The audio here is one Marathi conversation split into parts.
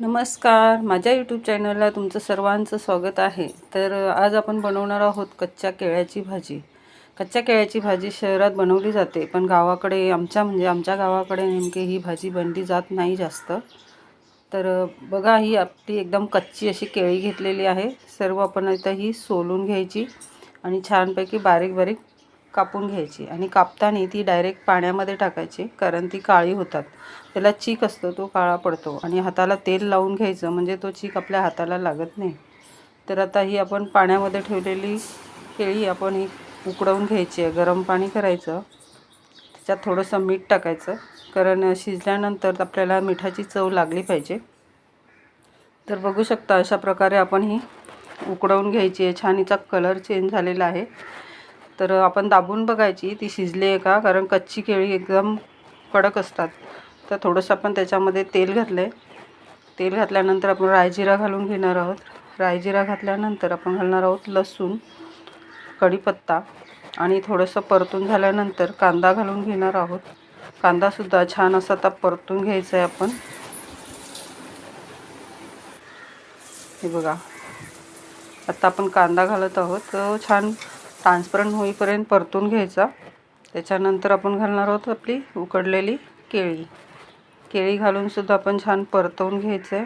नमस्कार. माझ्या यूट्यूब चॅनलला तुमचं सर्वांचं स्वागत आहे. तर आज आपण बनवणार आहोत कच्च्या केळ्याची भाजी. कच्च्या केळ्याची भाजी शहरात बनवली जाते पण गावाकडे आमच्या म्हणजे आमच्या गावाकडे नेमकी ही भाजी बनली जात नाही जास्त. तर बघा ही आपली एकदम कच्ची अशी केळी घेतलेली आहे. सर्व आपण इथं ही सोलून घ्यायची आणि छानपैकी बारीक बारीक कापून घ्यायची आणि कापताना ती डायरेक्ट पाण्यामध्ये टाकायची कारण ती काळी होतात. त्याला चीक असतो तो काळा पडतो आणि हाताला तेल लावून घ्यायचं म्हणजे तो चीक आपल्या हाताला लागत नाही. तर आता ही आपण पाण्यामध्ये ठेवलेली केळी आपण ही उकडवून घ्यायची आहे. गरम पाणी करायचं. त्याच्यात थोडंसं मीठ टाकायचं कारण शिजल्यानंतर आपल्याला मिठाची चव लागली पाहिजे. तर बघू शकता अशा प्रकारे आपण ही उकडवून घ्यायची आहे. छान हिचा कलर चेंज झालेला आहे. तर आपण दाबून बघायची ती शिजली आहे का? कारण कच्ची केळी एकदम कडक असतात. तर थोडंसं आपण त्याच्यामध्ये तेल घातलं आहे तेल घातल्यानंतर आपण रायजिरा घालून घेणार आहोत. रायजिरा घातल्यानंतर आपण घालणार आहोत लसूण कढीपत्ता आणि थोडंसं परतून झाल्यानंतर कांदा घालून घेणार आहोत. कांदासुद्धा छान असा आता परतून घ्यायचा आहे आपण. हे बघा. आता आपण कांदा घालत आहोत. छान ट्रान्सपरंट होईपर्यंत परतून घ्यायचा. त्याच्यानंतर आपण घालणार आहोत आपली उकडलेली केळी. केळी घालूनसुद्धा आपण छान परतवून घ्यायचं आहे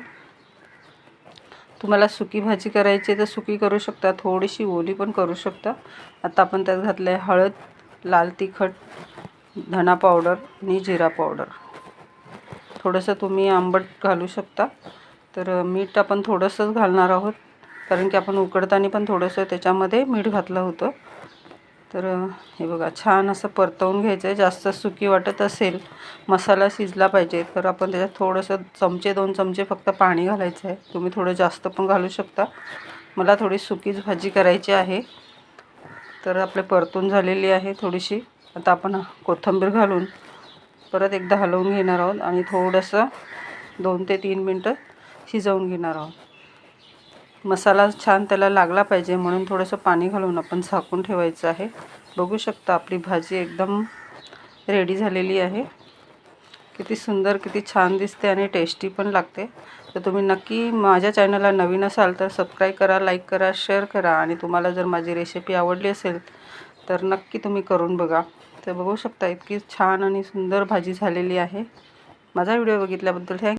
तुम्हाला सुकी भाजी करायची तर सुकी करू शकता थोडीशी ओली पण करू शकता. आता आपण त्यात घातलं आहे हळद लाल तिखट धना पावडर आणि जिरा पावडर. थोडंसं तुम्ही आंबट घालू शकता. तर मीठ आपण थोडंसंच घालणार आहोत. कारण की आपण उकडताना पण थोडंसं त्याच्यामध्ये मीठ घातलं होतं. तर हे बघा छान असं परतवून घ्यायचं आहे जास्त सुकी वाटत असेल मसाला शिजला पाहिजे. तर आपण त्याच्यात थोडंसं चमचे दोन चमचे फक्त पाणी घालायचं आहे तुम्ही थोडं जास्त पण घालू शकता. मला थोडी सुकीच भाजी करायची आहे. तर आपले परतून झालेली आहे थोडीशी. आता आपण कोथिंबीर घालून परत एकदा हलवून घेणार आहोत आणि थोडंसं दोन ते तीन मिनटं शिजवून घेणार आहोत. मसाला छान त्याला लागला पाहिजे म्हणून थोडंसं पाणी घालून आपण झाकून ठेवायचं आहे. बघू शकता आपली भाजी एकदम रेडी झालेली आहे. किती सुंदर किती छान दिसते आणि टेस्टी पण लागते. तर तुम्ही नक्की माझ्या चॅनलला नवीन असाल तर सबस्क्राईब करा लाईक करा शेअर करा आणि तुम्हाला जर माझी रेसिपी आवडली असेल तर नक्की तुम्ही करून बघा. तर बघू शकता इतकी छान आणि सुंदर भाजी झालेली आहे. माझा व्हिडिओ बघितल्याबद्दल थँक